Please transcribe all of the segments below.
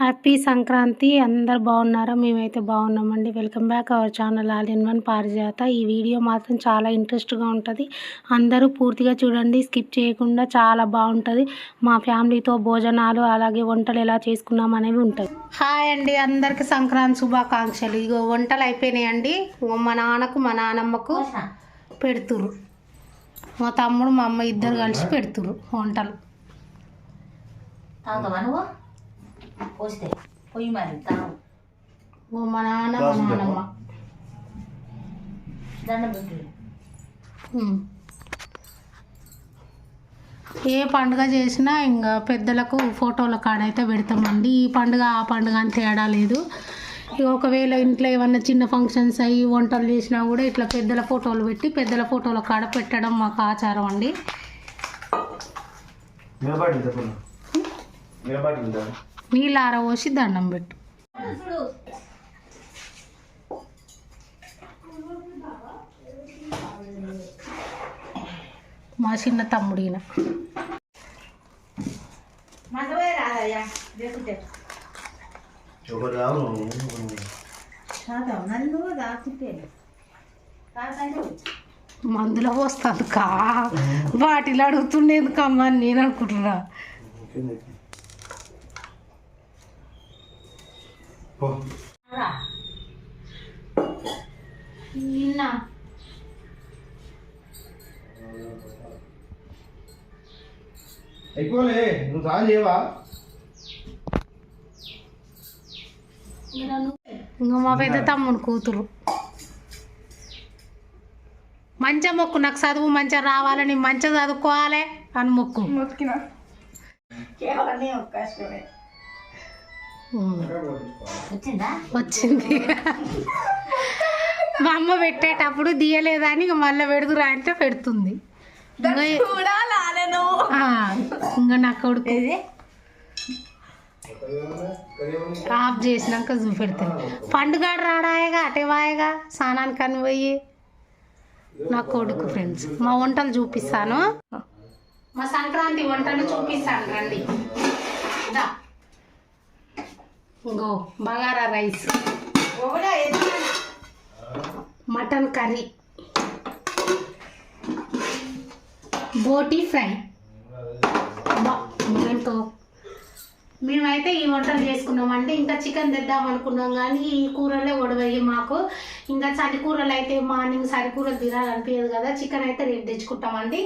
Happy Sankranti. అందరు బాగున్నారా? మేమైతే బాగున్నామండి. Welcome back our channel all in one Parijata. ఈ వీడియో మాత్రం చాలా ఇంట్రెస్ట్గా ఉంటుంది. అందరూ పూర్తిగా చూడండి స్కిప్ చేయకుండా చాలా బాగుంటుంది. మా ఫ్యామిలీతో భోజనాలు అలాగే వంటలు ఎలా చేసుకున్నాం అనేవి ఉంటాయి. హాయ్ అండి. అందరికి సంక్రాంతి శుభాకాంక్షలు. ఇగో వంటలు అయిపోయినాయండి. మా నాన్నకు మా నానమ్మకు పెడుతురు మా తమ్ముడు మా అమ్మ ఇద్దరు కలిసి పెడుతురు వంటలు. పోస్తే పొయ్యి మరి ఓ మా నాన్న మా నానమ్మ దండం పెట్టు ఉమ్. ఏ పండుగ చేసినా ఇంకా పెద్దలకు ఫోటోల కాడైతే పెడతామండి. ఈ పండుగ ఆ పండుగ అని తేడా లేదు. ఒకవేళ ఇంట్లో ఏమన్నా చిన్న ఫంక్షన్స్ అయ్యి వంటలు చేసినా కూడా ఇట్లా పెద్దల ఫోటోలు పెట్టి పెద్దల ఫోటోల కాడ పెట్టడం మాకు ఆచారం అండి. నీళ్ళు ఆరబోసి దండం పెట్టు. మా చిన్న తమ్ముడు ఈయన. మందవే రాదయ్యా లేకుంటే. ఒకటి రావు తాగుతావు నన్ను రాకుంటే తాగుతాను మందులో పోస్తాను కా. వాటిలో అడుగుతుండేందుకమ్మా నేను అనుకుంటున్నా పో రా నిన్న. ఎక్కువలే నువ్వు సాయం చేయవా? ఇంకా మా పెద్ద తమ్ముని కూతురు. మంచిగా మొక్కు నాకు చదువు మంచిగా రావాలని మంచిగా చదువుకోవాలి అని మొక్కు. కేవలం నీ అవకాశమే ఉమ్. వచ్చిందా? మా అమ్మ పెట్టేటప్పుడు తీయలేదని ఇక మళ్ళీ పెడుతురా అంటే పెడుతుంది. ఇంకా నా కొడుకు ఆఫ్ చేసినాక చూపెడుతుంది పండుగ రాడాయగా అటే వాయగా స్నానానికి అని పోయి నా కొడుకు ఫ్రెండ్స్ మా వంటలు చూపిస్తాను. మా సంక్రాంతి వంటలు చూపిస్తాను రండి. ఇంకో ఇంగో bagara rice. Mutton curry. Boti fry. బా, మేమైతే ఈ వంటలు చేసుకున్నామండి. ఇంకా చికెన్ తెద్దాం అనుకున్నాం కానీ ఈ కూరలే ఒడవయ్యి మాకు. ఇంకా చలి కూరలు అయితే మార్నింగ్ సరి కూరలు తినాలనిపించదు కదా. చికెన్ అయితే రేపు తెచ్చుకుంటామండి.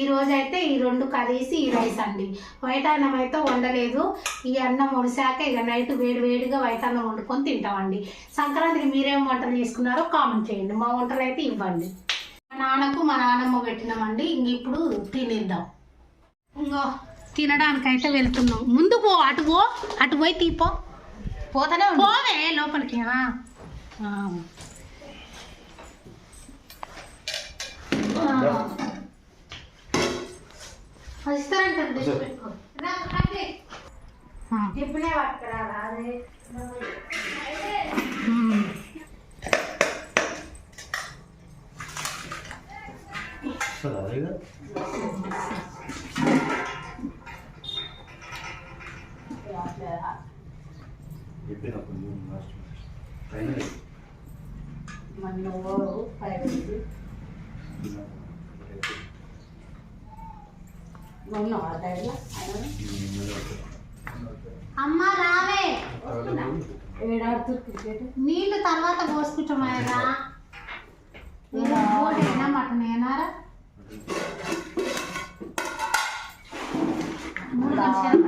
ఈ రోజు అయితే ఈ రెండు కలిసి ఈ రైస్ అండి. వైట్ అన్నం అయితే వండలేదు. ఈ అన్నం వండాక ఇక నైట్ వేడి వేడిగా వైట్ అన్నం వండుకొని తింటామండి. సంక్రాంతికి మీరేం వంటలు చేసుకున్నారో కామెంట్ చేయండి. మా వంటలు అయితే ఇవ్వండి. మా నాన్నకు మా నాన్నమ్మ పెట్టినామండి. ఇంక ఇప్పుడు తినేద్దాం. ఇంకో తినడానికైతే వెళ్తున్నాం. ముందు పో అటు పో అటు పోయి తీపో పోతానే. పోవే లోపలికి. ఇస్తారంటే చెప్పినప్పుడు నువ్వు లాస్ట్ ఫైనల్ మన అమ్మ రావే నీళ్ళు తర్వాత పోసుకుంటామాయనా ఓటేనా మటన్ మూడు నిమిషాలు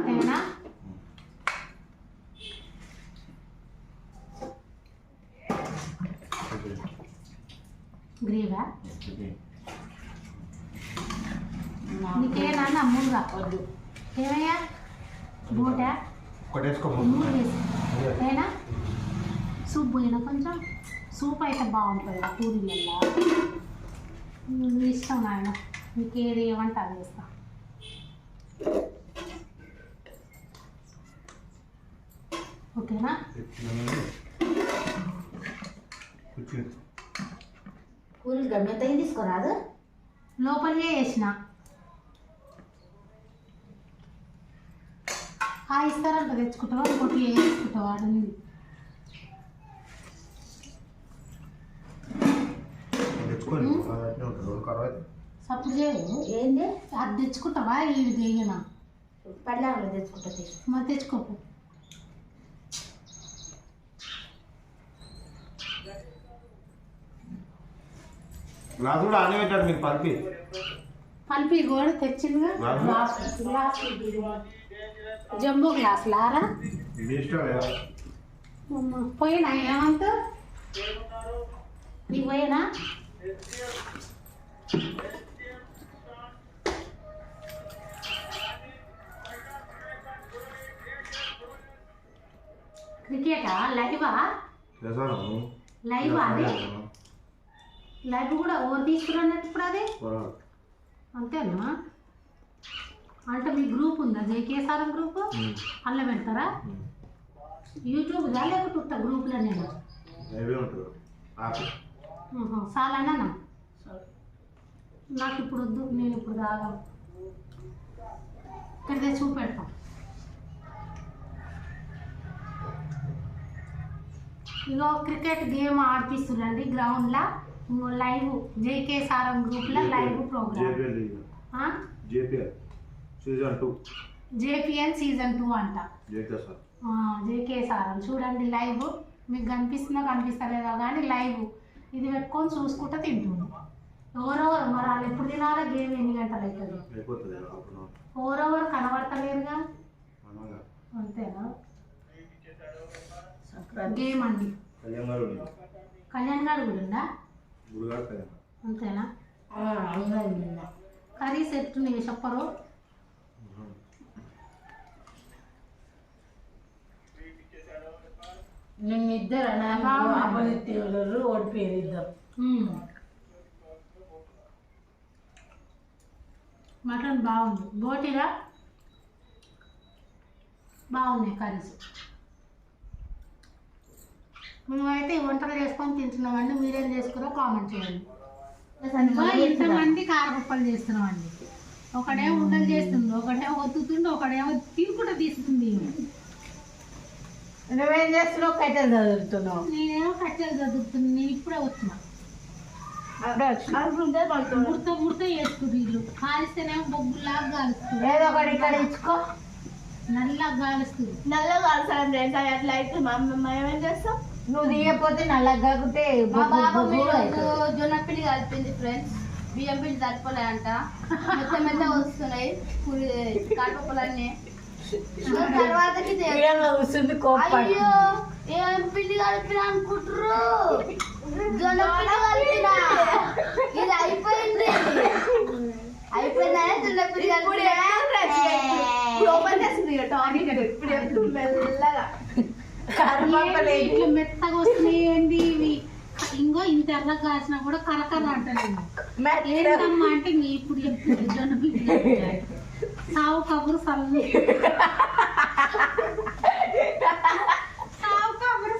గ్రీవా? నీకేనా మూడుగా వద్దు. ఏమయ్యా? బోటా? మూడు. ఏనా సూప్ పోయినా కొంచెం? సూప్ అయితే బాగుంటుంది పూరీలలో నీ ఇష్టం నాయన. నీకు ఏది ఏమంటే అది చేస్తా ఓకేనా? కూరలు గమ్యంత తీసుకోరాదు లోపలే వేసిన ఆ ఇస్తారంట తెచ్చుకుంటావా? ఇంకోటి వేసుకుంటావా అడిగింది సప్పుడు చేయవు ఏంది? అది తెచ్చుకుంటావా? ఇది చేయనా పళ్ళాలో తెచ్చుకుంటుంది మరి తెచ్చుకోకు గ్లాస్ కూడా ఆనే పెట్టాడు మీకు పంపి పల్పి కూడా తెచ్చిందిగా? గ్లాస్ గ్లాస్ జంబో గ్లాస్ లారా మీ ఇష్టం లేదా? అమ్మ, పోయినా? ఏమంత నీకు పోయినా? క్రికెటా? లైవా? చేసాను లైవా అది? లైవ్ కూడా ఓవర్ తీసుకున్నట్టు ఇప్పుడు అది? అంతేనా? అంటే మీ గ్రూప్ ఉందా? జేకేసారం గ్రూప్? అల్ల పెడతారా? యూట్యూబ్దా లేకపోతే ఉత్త గ్రూప్లో నేను. చాలన్నా నాకు ఇప్పుడు వద్దు నేను ఇప్పుడు తాగా ఇక్కడ చూపెడతాం. ఇగో క్రికెట్ గేమ్ ఆడిపిస్తుందండి గ్రౌండ్లో? లైవ్ జేకే సారం గ్రూప్లో live program. JPL season two. JPL season two అంట. JK sir. ఆ, జేకే సారం. చూడండి లైవ్. మీకు కనిపిస్తుందో కనిపిస్తలేదో కానీ లైవ్. ఇది పెట్టుకొని చూసుకుంటూ తింటుంది ఎవరెవరు మరి వాళ్ళు ఎప్పుడు తినాలా? గేమ్ ఎన్ని గంటలు అవుతుంది అప్పుడు ఎవరెవరు కనబడతలేరుగా? అంతేనా? గేమ్ అండి. కళ్యాణ్ గారు ఉంది కళ్యాణ్ గారు కూడా ఉందా అంతేనా? కర్రీస్ ఎట్టున్నాయి చెప్పరు. నిన్న ఇద్దరు బాగుంది. అపనిత్యులు ఓడిపోయారు ఇద్దరు. మటన్ బాగుంది. బోటిగా బాగున్నాయి కర్రీస్. మేమైతే వంటలు చేసుకొని తింటున్నామండి. మీరేం చేసుకున్నా కామెంట్ చేయండి. ఇంతమంది కారపప్పలు చేస్తున్నామండి. ఒకడేమో ఉండలు చేస్తుంది ఒకడేమో ఒత్తుతుంది ఒకడేమో తినుకుంటూ తీస్తుంది నువ్వేం చేస్తున్నావు? కట్టెలు చదువుతున్నావు నేనేమో కట్టెలు చదువుతుంది నేను ఇప్పుడే వచ్చిన. ముడత ముడత వేస్తుంది వీళ్ళు కాలిస్తేనేమో బొగ్గులాగా కాలుస్తుంది. ఏదో ఒకటి ఇక్కడ ఇచ్చుకో. నల్లగా కాలుస్తుంది. నల్లగా అది అట్లా అయితే మా అమ్మ ఏమేం చేస్తాం నువ్వు తీయకపోతే నల్లగా కాకుంటే మా బాబా. జొన్న పిండి కలిపింది ఫ్రెండ్స్ బియ్యం పిండి తట్టుకోలే అంట మెత్త మెత్త వస్తున్నాయి. పూరి కాటపప్పులన్నీ తర్వాతకి కూర్చుంది అయ్యో ఏం పిండి కలిపిన అనుకుంటారు జొన్న పిండి కలిపిన? ఇది అయిపోయింది. అయిపోయిందా? జొన్న పిండి ఇప్పుడు మెల్లగా. ఇట్లా మెత్తగా వస్తున్నాయి ఏంది ఇవి. ఇంకో ఇంత ఎర్ర కాసినా కూడా కరకర అంటాను ఏంటమ్మా అంటే ఇంక ఇప్పుడు చెప్తుంది జొన్న. సావు కబురు సల్లు. సావు కబురు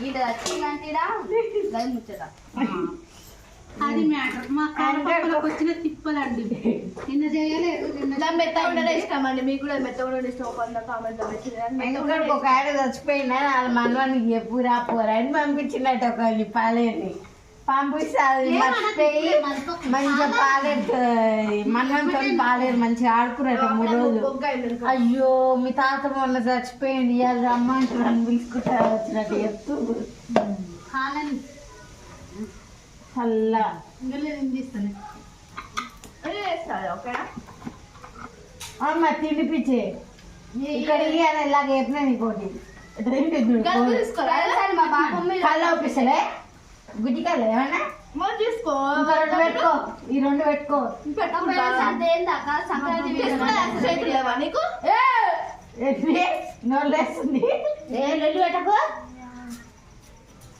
గీట వచ్చిందంటే గది ముచ్చట. అది మ్యాటర్. మా కారపక్కలకు వచ్చిన తిప్పలండి. నిన్న చేయలేదు నిన్న మెత్త ఉండడం ఇష్టం అండి మీకు కూడా మెత్త ఉండడం ఇష్టం. కొంత కామెంట్ ఎందుకంటే ఒక ఆయన చచ్చిపోయినా వాళ్ళ మనవానికి చెప్పు రా పోరా అని పంపించినట్టు ఒకరిని పాలేని. పంపిస్తే అది మర్చిపోయి మంచిగా పాలేదు మనవంతో పాలేరు మంచిగా ఆడుకున్నట్టు మూడు రోజులు. అయ్యో మీ తాత మొన్న చచ్చిపోయింది ఇవాళ రమ్మంటున్నాను పిలుచుకుంటారు వచ్చినట్టు చెప్తూ కాలని. చల్ల. అమ్మ తినిపించే ఇక్కడ ఇయ్యాలి ఇలాగ చెప్పినా నీకోటి కళ్ళు ఒప్పిస్తలే. గుడ్డి కళ్ళు ఏమన్నా రెండు పెట్టుకో. ఈ రెండు పెట్టుకో? నోళ్ళు వేస్తుంది ఏ! లొల్లి పెట్టకు.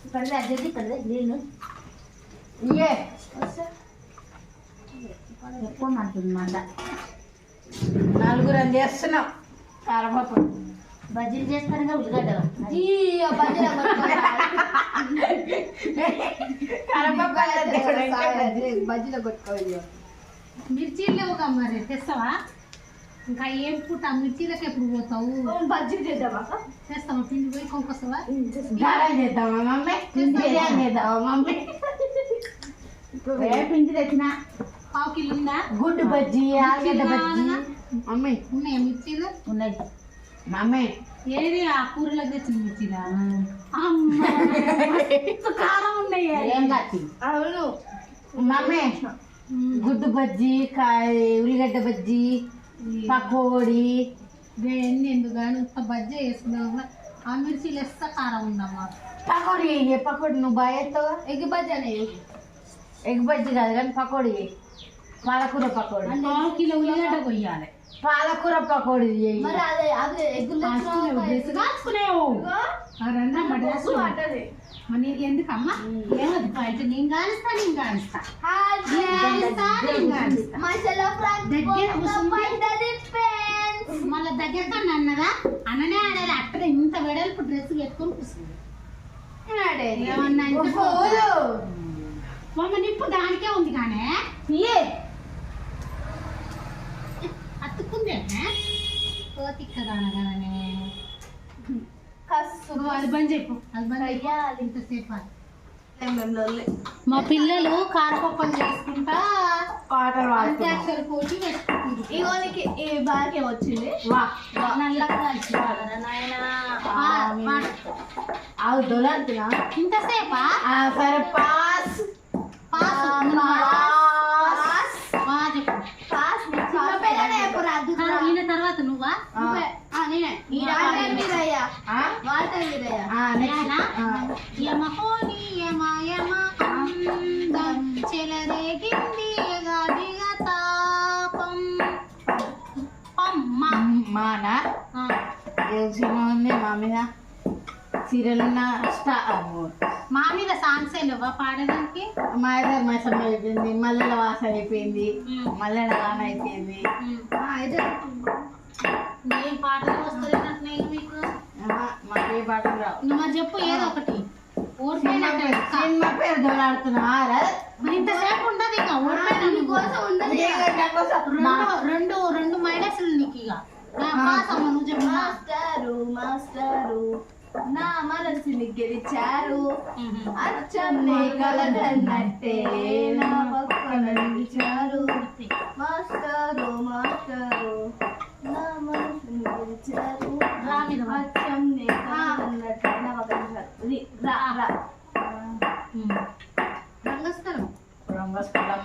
ఇక్కడ అద్దెది ఇక్కడ నేను ఎక్కువ మంటుంది మంద నలుగురం చేస్తున్నాం కారపప్పు బజ్జీలు చేస్తాను ఉల్లిగడ్డ బజ్జీల బజ్జీలో కొట్టుకోవాలి మిర్చీలు లేవుగా మరి తెస్తావా? ఇంకా ఏం పుట్ట మిర్చీలకి ఎప్పుడు పోతావు? బజ్జీ చేద్దామా? తెస్తావా? పిండి పోయి కొంకొస్తావా గారెలు చేద్దామా మమ్మీ? చేద్దామా మమ్మీ? పిండి తెచ్చిన? పావు కిలో ఉందా? గుడ్డు బజ్జీ ఆలుగడ్డ బజ్జీ. మమ్మీ. ఉన్నాయా మిర్చీలు ఉన్నాయి. మమ్మీ. ఏది? ఆ కూరలకు తెచ్చిన మిర్చీలా? అమ్మ. కారం ఉన్నాయి? ఏం కత్తి అవును. మమ్మీ. గుడ్డు బజ్జీ కాయ ఉల్లిగడ్డ బజ్జీ పకోడీ. ఎన్ని ఎందుకు కానీ ఉత్త బజ్జ వేసుకున్నావు ఆ మిర్చీలు ఎస్త కారం ఉందమ్మా పకోడీ వేయి పకోడీ నువ్వు బాగా చేస్తావా? ఎగ్ బజ్జీ అనే ఎగ్ బజ్జీ కాదు కానీ పకోడీ పాలకూర పకోడీ పావు కిలో ఉల్లిగడ్డ కొయ్యాలి పాలకూర పకోడీ చేయి మరి అదే అదే ఎగ్ డ్రెస్ కాల్చుకునేవు. ఆ రండమ్మ డ్రెస్ అంటది మరి నీకు ఎందుకమ్మా ఏమది బయట నేను కానిస్తా నేను దగ్గర మళ్ళీ దగ్గరతో అన్నదా అననే ఆడాలి అక్కడ ఇంత వెడల్పు డ్రెస్ పెట్టుకొని కూర్చుంది ఏమన్నా మమ్మ నిప్పు దానికే ఉంది కానీ. అతుక్కుంది కోతిక్కదానగానే కసు. అది బంద్ చెప్పు. అది బంద్. ఇంతసేపు అది. లొల్లి. మా పిల్లలు కారపప్పలు చేసుకుంటా పాడుతున్నా. అంత్యాక్షరి పోటీ పెట్టుకుంటారు ఇగో నీకు ఈ బాగా వచ్చింది. వా నల్లగా ఇంతసేపా? సరే పాస్. ఈయన తర్వాత నువ్వా నేనే? యమహోని యమ యమ అందం చెలరేగింది తాపం మానా? ఆ, ఏ సినిమా ఉంది మా మీద? సీరియల్ ఉన్న? స్టా మా మీద సాంగ్స్ లేవా పాడడానికి? మా ఇద్దరు మసం అయిపోయింది మల్లెల వాసన అయిపోయింది. మల్లెల వాన అయిపోయింది. అయితే ఏం పాటలు మీకు? మాకు పాటలు రావు. నువ్వు చెప్పు ఏదో ఒకటి. సినిమా పేరు- ఇంతసేపు ఉండదు ఇక ఓడిపోయినా నువ్వు. కోసం ఉండదు రెండు రెండు రెండు మైనస్లు నీకు ఇక. నా మనసు గెలిచారు అచ్చన్నే కలదన్నట్టే నా పక్కన నిలిచారు మాస్టరు మాస్టరు నా మనసుని గెలిచారు అచ్చన్నే కలదన్నట్టే. నా పక్కన రంగస్థలం. రంగస్థలం.